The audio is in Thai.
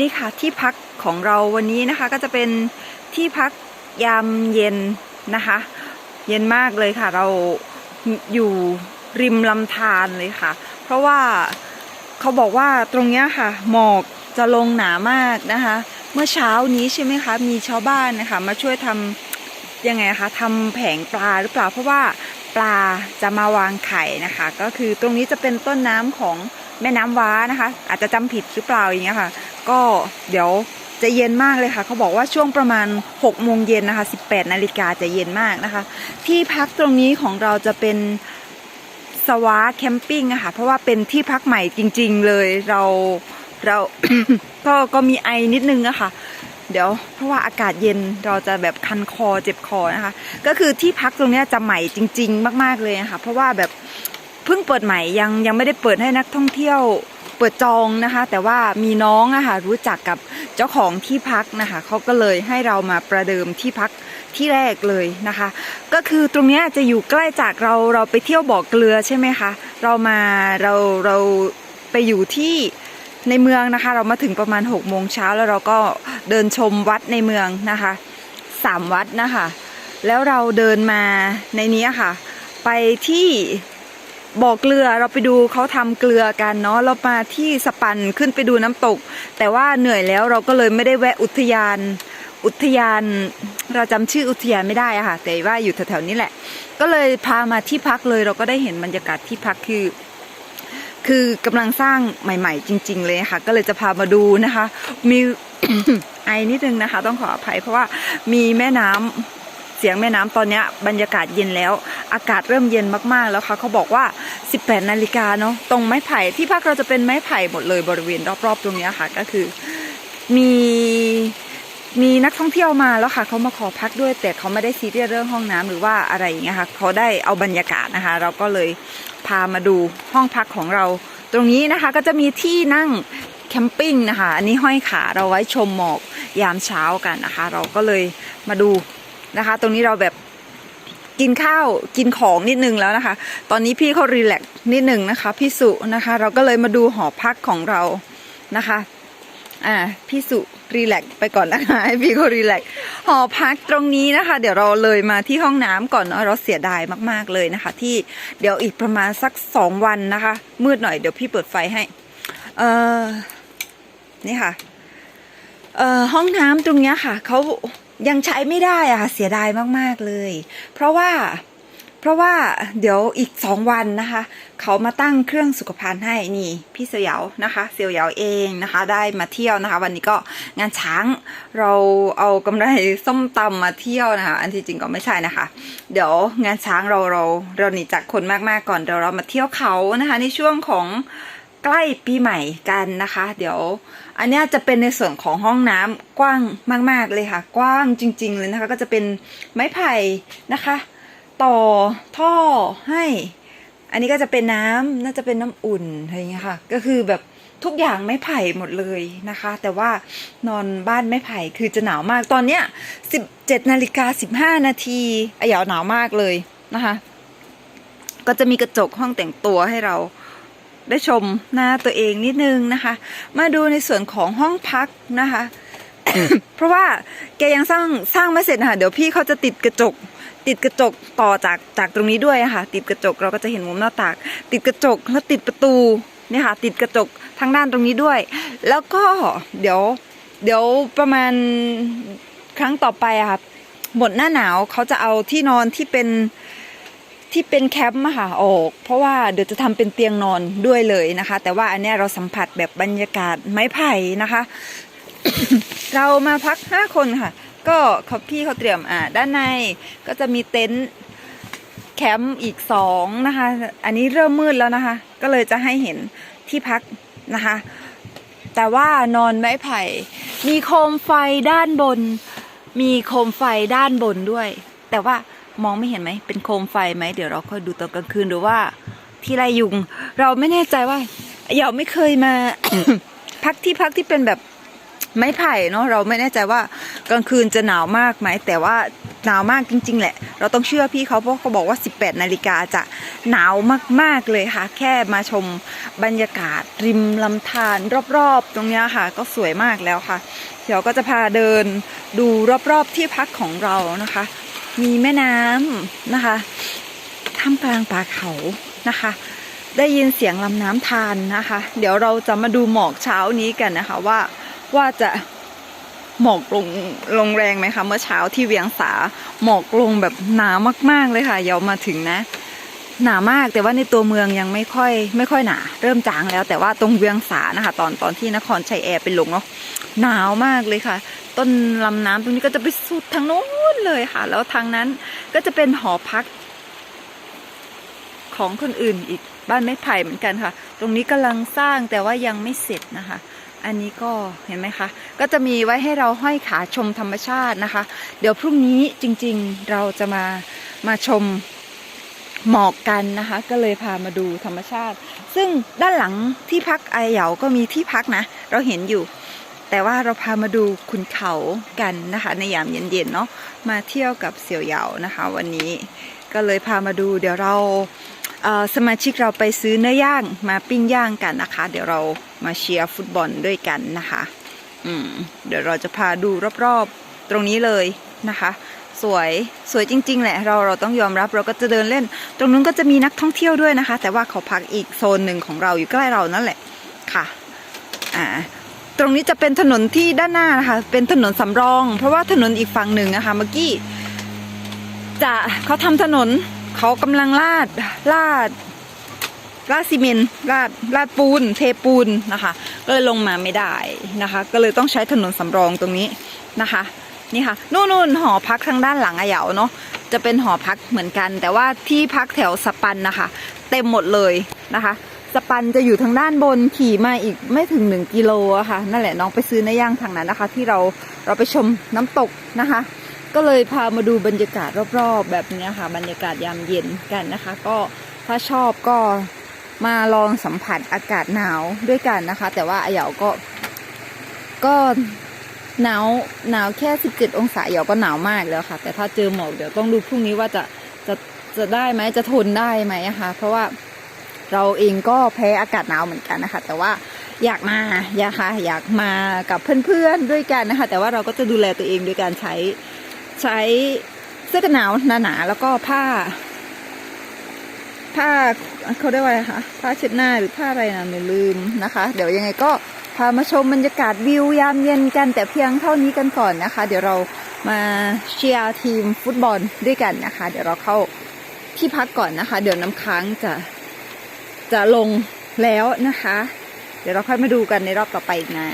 นี่ค่ะที่พักของเราวันนี้นะคะ ก็จะเป็นที่พักยามเย็นนะคะ เย็นมากเลยค่ะ เราอยู่ริมลำธารเลยค่ะ เพราะว่าเขาบอกว่าตรงเนี้ยค่ะ หมอกจะลงหนามากนะคะ เมื่อเช้านี้ใช่ไหมคะ มีชาวบ้านนะคะ มาช่วยทำยังไงคะทำแผงปลาหรือเปล่าเพราะว่าปลาจะมาวางไข่นะคะ ก็คือตรงนี้จะเป็นต้นน้ำของแม่น้ำว้านะคะ อาจจะจำผิดหรือเปล่าอย่างเงี้ยค่ะ ก็เดี๋ยวจะเย็นมากเลยค่ะ เขาบอกว่าช่วงประมาณ6โมงเย็นนะคะ 18นาฬิกาจะเย็นมากนะคะ ที่พักตรงนี้ของเราจะเป็นสวาแคมปิ้งอะค่ะ เพราะว่าเป็นที่พักใหม่จริง ๆเลยเราเราก็ก็มีไอนิดนึงอะค่ะ เดี๋ยวเพราะว่าอากาศเย็นเราจะแบบคันคอเจ็บคอนะคะ ก็คือที่พักตรงนี้จะใหม่จริง ๆ มาก ๆเลยนะคะเพราะว่าแบบเพิ่งเปิดใหม่ยังยังไม่ได้เปิดให้นักท่องเที่ยว เปิดจองนะคะ แต่ว่ามีน้องอะค่ะรู้จักกับเจ้าของที่พักนะคะเขาก็เลยให้เรามาประเดิมที่พักที่แรกเลยนะคะ ก็คือตรงนี้จะอยู่ใกล้จากเราเราไปเที่ยวบ่อเกลือใช่ไหมคะเรามาเราเราไปอยู่ที่ในเมืองนะคะ เรามาถึงประมาณ6กโมงเช้าแล้วเราก็เดินชมวัดในเมืองนะคะสามวัดนะคะ แล้วเราเดินมาในนี้ค่ะ ไปที่ บ่อเกลือเราไปดูเขาทำเกลือกันเนาะเรามาที่สปันขึ้นไปดูน้ำตก แต่ว่าเหนื่อยแล้วเราก็เลยไม่ได้แวะอุทยาน อุทยานเราจำชื่ออุทยานไม่ได้อะค่ะ แต่ว่าอยู่แถวๆนี้แหละ ก็เลยพามาที่พักเลยเราก็ได้เห็นบรรยากาศที่พักคือ คือกำลังสร้างใหม่ ๆ จริง ๆ เลยค่ะ ก็เลยจะพามาดูนะคะ มีไอนิดนึงนะคะ ต้องขออภัยเพราะว่ามีแม่น้ำเสียงแม่น้ำตอนนี้บรรยากาศเย็นแล้ว อากาศเริ่มเย็นมากๆแล้วค่ะเขาบอกว่า 18 นาฬิกาเนาะตรงไม้ไผ่ที่พักเราจะเป็นไม้ไผ่หมดเลยบริเวณรอบๆ ตรงนี้ค่ะก็คือมีมีนักท่องเที่ยวมาแล้วค่ะเขามาขอพักด้วย แต่เขาไม่ได้ซีเรียสเรื่องห้องน้ำหรือว่าอะไรอย่างเงี้ยค่ะเขาได้เอาบรรยากาศนะคะ เราก็เลยพามาดูห้องพักของเรา ตรงนี้นะคะก็จะมีที่นั่งแคมปิ้งนะคะ อันนี้ห้อยขาเราไว้ชมหมอกยามเช้ากันนะคะ เราก็เลยมาดูนะคะ ตรงนี้เราแบบ กินข้าวกินของนิดนึงแล้วนะคะ ตอนนี้พี่เขารีแลกซ์นิดนึงนะคะพี่สุนะคะ เราก็เลยมาดูหอพักของเรานะคะอ่าพี่สุรีแลกซ์ไปก่อนนะคะให้พี่เขารีแลกซ์หอพักตรงนี้นะคะ เดี๋ยวเราเลยมาที่ห้องน้ำก่อนเนาะเราเสียดายมากๆเลยนะคะ ที่เดี๋ยวอีกประมาณสักสองวันนะคะ มืดหน่อยเดี๋ยวพี่เปิดไฟให้เออนี่ค่ะเอ่อห้องน้ำตรงเนี้ยค่ะเขา ยังใช้ไม่ได้อะค่ะเสียดายมากๆเลย เพราะว่าเพราะว่าเดี๋ยวอีกสองวันนะคะ เขามาตั้งเครื่องสุขภัณฑ์ให้นี่พี่เสียวนะคะ เสียวเหยาเองนะคะ ได้มาเที่ยวนะคะ วันนี้ก็งานช้างเราเอากำไรส้มตำมาเที่ยวนะคะ อันที่จริงก็ไม่ใช่นะคะ เดี๋ยวงานช้างเราเราเราหนีจากคนมากๆก่อนเดี๋ยวเรามาเที่ยวเขานะคะ ในช่วงของ ใกล้ปีใหม่กันนะคะ เดี๋ยว อันนี้จะเป็นในส่วนของห้องน้ำกว้างมาก ๆเลยค่ะ กว้างจริง ๆ เลยนะคะ ก็จะเป็นไม้ไผ่นะคะ ต่อท่อให้ อันนี้ก็จะเป็นน้ำน่าจะเป็นน้ำอุ่นอะไรอย่างเงี้ยค่ะ ก็คือแบบทุกอย่างไม้ไผ่หมดเลยนะคะ แต่ว่านอนบ้านไม้ไผ่คือจะหนาวมากตอนเนี้ย17นาฬิกา15นาทีอายาวหนาวมากเลยนะคะ ก็จะมีกระจกห้องแต่งตัวให้เรา ได้ชมหน้าตัวเองนิดนึงนะคะ มาดูในส่วนของห้องพักนะคะ เพราะว่าแกยังสร้างสร้างไม่เสร็จนะคะเดี๋ยวพี่เขาจะติดกระจก ติดกระจกต่อจากจากตรงนี้ด้วยะค่ะ ติดกระจกเราก็จะเห็นมุมหน้าต่างติดกระจกแล้วติดประตูเนี่ยค่ะติดกระจกทางด้านตรงนี้ด้วย แล้วก็เดี๋ยวเดี๋ยวประมาณครั้งต่อไปอะค่ะหมดหน้าหนาวเขาจะเอาที่นอนที่เป็น ที่เป็นแคมป์ค่ะออก เพราะว่าเดี๋ยวจะทำเป็นเตียงนอนด้วยเลยนะคะ แต่ว่าอันนี้เราสัมผัสแบบบรรยากาศไม้ไผ่นะคะ เรามาพักห้าคนค่ะ ก็เขาพี่เขาเตรียมอ่าด้านในก็จะมีเต็นท์แคมป์อีกสองนะคะ อันนี้เริ่มมืดแล้วนะคะ ก็เลยจะให้เห็นที่พักนะคะ แต่ว่านอนไม้ไผ่ มีโคมไฟด้านบน มีโคมไฟด้านบนด้วย แต่ว่า มองไม่เห็นไหมเป็นโคมไฟไหมเดี๋ยวเราค่อยดูตอนกลางคืนหรือว่า ที่ไรยุง เราไม่แน่ใจว่าเราไม่เคยมา พักที่พักที่เป็นแบบไม้ไผ่เนาะเราไม่แน่ใจว่ากลางคืนจะหนาวมากไหมแต่ว่าหนาวมากจริง ๆ แหละ เราต้องเชื่อพี่เขาเพราะเขาบอกว่า 18 นาฬิกาจะหนาวมาก ๆ เลยค่ะ แค่มาชมบรรยากาศริมลำธารรอบ ๆ ตรงนี้ค่ะ ก็สวยมากแล้วค่ะ เดี๋ยวก็จะพาเดินดูรอบ ๆ ที่พักของเรานะคะ มีแม่น้ำนะคะท่ามกลางป่าเขานะคะ ได้ยินเสียงลำน้ำทานนะคะ เดี๋ยวเราจะมาดูหมอกเช้านี้กันนะคะว่าว่าจะหมอกลงลงแรงไหมคะเมื่อเช้าที่เวียงสาหมอกลงแบบหนามาก ๆเลยค่ะเดี๋ยวมาถึงนะ หนามากแต่ว่าในตัวเมืองยังไม่ค่อย ไม่ค่อยหนา เริ่มจางแล้วแต่ว่าตรงเวียงสานะคะ ตอนตอนที่นครชัยแอร์เป็นลงเนาะหนาวมากเลยค่ะ ต้นลำน้ำตรงนี้ก็จะไปสุดทางโน้นเลยค่ะ แล้วทางนั้นก็จะเป็นหอพัก ของคนอื่นอีกบ้านไม้ไผ่เหมือนกันค่ะ ตรงนี้กำลังสร้างแต่ว่ายังไม่เสร็จนะคะ อันนี้ก็เห็นไหมคะ ก็จะมีไว้ให้เราห้อยขาชมธรรมชาตินะคะ เดี๋ยวพรุ่งนี้จริงๆเราจะมามาชมหมอกกันนะคะ ก็เลยพามาดูธรรมชาติ ซึ่งด้านหลังที่พักไอเหยาก็มีที่พักนะ เราเห็นอยู่ แต่ว่าเราพามาดูขุนเขากันนะคะ ในยามเย็นๆเนาะมาเที่ยวกับเสี่ยวเหยานะคะ วันนี้ก็เลยพามาดูเดี๋ยวเราเสมาชิกเราไปซื้อเนื้อย่างมาปิ้งย่างกันนะคะ เดี๋ยวเรามาเชียร์ฟุตบอลด้วยกันนะคะอืมเดี๋ยวเราจะพาดูรอบๆตรงนี้เลยนะคะ สวยสวยจริง ๆ แหละ เราเราต้องยอมรับเราก็จะเดินเล่น ตรงนู้นก็จะมีนักท่องเที่ยวด้วยนะคะ แต่ว่าเขาพักอีกโซนหนึ่งของเราอยู่ใกล้เรานั่นแหละค่ะอ่า ตรงนี้จะเป็นถนนที่ด้านหน้านะคะ เป็นถนนสำรอง เพราะว่าถนนอีกฝั่งหนึ่งนะคะเมื่อกี้จะเขาทำถนนเขากำลังลาดลาดลาดซีเมนต์ลาดลาดปูน เทปูนนะคะก็เลยลงมาไม่ได้นะคะ ก็เลยต้องใช้ถนนสำรองตรงนี้นะคะ นี่ค่ะนู่นนู่นหอพักทางด้านหลังอเหยาเนาะจะเป็นหอพักเหมือนกัน แต่ว่าที่พักแถวสปันนะคะ เต็มหมดเลยนะคะ สปันจะอยู่ทางด้านบนขี่มาอีกไม่ถึงหนึ่งกิโลอะค่ะ นั่นแหละน้องไปซื้อเนื้อย่างทางนั้นนะคะ ที่เราเราไปชมน้ำตกนะคะ ก็เลยพามาดูบรรยากาศรอบๆ แบบนี้ค่ะ บรรยากาศยามเย็นกันนะคะ ก็ถ้าชอบก็มาลองสัมผัสอากาศหนาวด้วยกันนะคะ แต่ว่าอาเหยาก็ก็หนาวหนาวแค่17องศาเหยาก็หนาวมากแล้วค่ะ แต่ถ้าเจอหมอกเดี๋ยวต้องดูพรุ่งนี้ว่าจะจะจะได้ไหมจะทนได้ไหมนะคะเพราะว่า เราเองก็แพ้อากาศหนาวเหมือนกันนะคะ แต่ว่าอยากมาอยากค่ะอยากมากับเพื่อนๆด้วยกันนะคะ แต่ว่าเราก็จะดูแลตัวเองด้วยการใช้ใช้เสื้อกันหนาวหนาๆแล้วก็ผ้า ผ้าเขาเรียกว่าอะไรคะผ้าเช็ดหน้าหรือผ้าอะไรนะไม่ลืมนะคะ เดี๋ยวยังไงก็พามาชมบรรยากาศวิวยามเย็นกันแต่เพียงเท่านี้กันก่อนนะคะ เดี๋ยวเรามาเชียร์ทีมฟุตบอลด้วยกันนะคะ เดี๋ยวเราเข้าที่พักก่อนนะคะ เดี๋ยวน้ำค้างจะ จะลงแล้วนะคะ เดี๋ยวเราค่อยมาดูกันในรอบต่อไปนะ